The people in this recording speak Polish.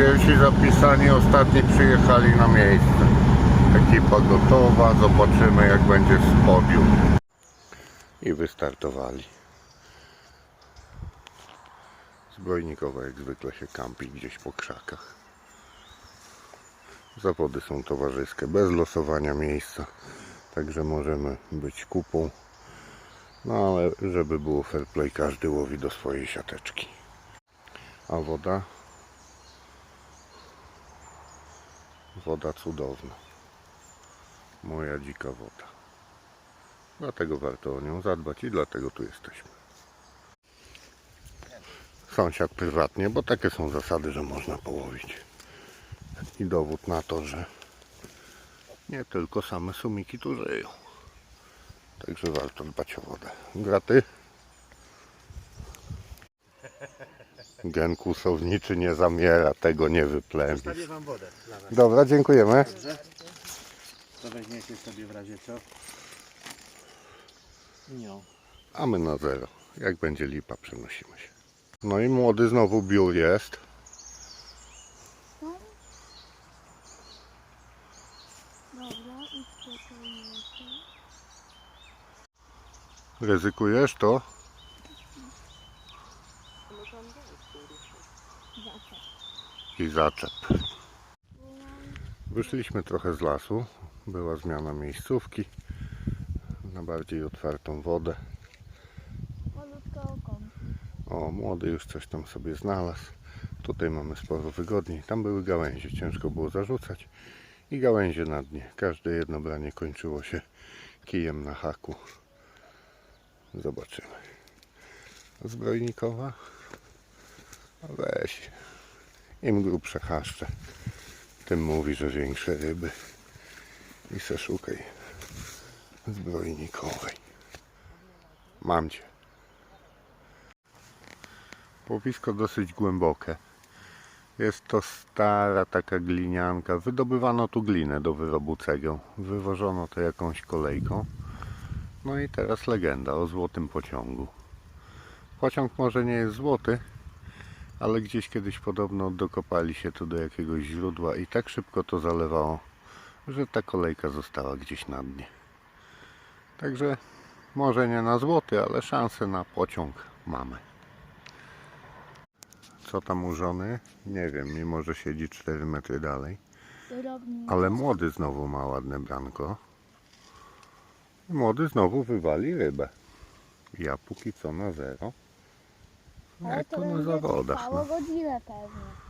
Pierwsi zapisani, ostatni przyjechali na miejsce. Ekipa gotowa, zobaczymy jak będzie z podium. I wystartowali. Zbrojnikowa jak zwykle się kampi gdzieś po krzakach. Zawody są towarzyskie, bez losowania miejsca. Także możemy być kupą. No ale żeby było fair play, każdy łowi do swojej siateczki. A woda? Woda cudowna. Moja dzika woda. Dlatego warto o nią zadbać i dlatego tu jesteśmy. Sąsiad prywatnie, bo takie są zasady, że można połowić. I dowód na to, że nie tylko same sumiki tu żyją. Także warto dbać o wodę. Graty? Gen kłusowniczy nie zamiera, tego nie wyplemi. Stawię wam wodę dla was. Dobra, dziękujemy. Dobrze? To weźmiecie sobie w razie co? Nie. A my na zero. Jak będzie lipa, przenosimy się. No i młody znowu biur jest. Ryzykujesz to? I zaczep. Wyszliśmy trochę z lasu. Była zmiana miejscówki na bardziej otwartą wodę. O, młody już coś tam sobie znalazł. Tutaj mamy sporo wygodniej. Tam były gałęzie, ciężko było zarzucać. I gałęzie na dnie. Każde jedno branie kończyło się kijem na haku. Zobaczymy. Zbrojnikowa? Weź. Im grubsze chaszcze, tym mówi, że większe ryby. I se szukaj zbrojnikowej. Mam cię. Łowisko dosyć głębokie. Jest to stara taka glinianka. Wydobywano tu glinę do wyrobu cegieł. Wywożono to jakąś kolejką. No i teraz legenda o złotym pociągu. Pociąg może nie jest złoty, ale gdzieś kiedyś podobno dokopali się tu do jakiegoś źródła i tak szybko to zalewało, że ta kolejka została gdzieś na dnie. Także może nie na złoty, ale szansę na pociąg mamy. Co tam u żony? Nie wiem, mimo że siedzi 4 metry dalej. Ale młody znowu ma ładne branko. Młody znowu wywali rybę. Ja póki co na zero. Ale Jak to to na będzie zawodach. trwało No. godzinę pewnie.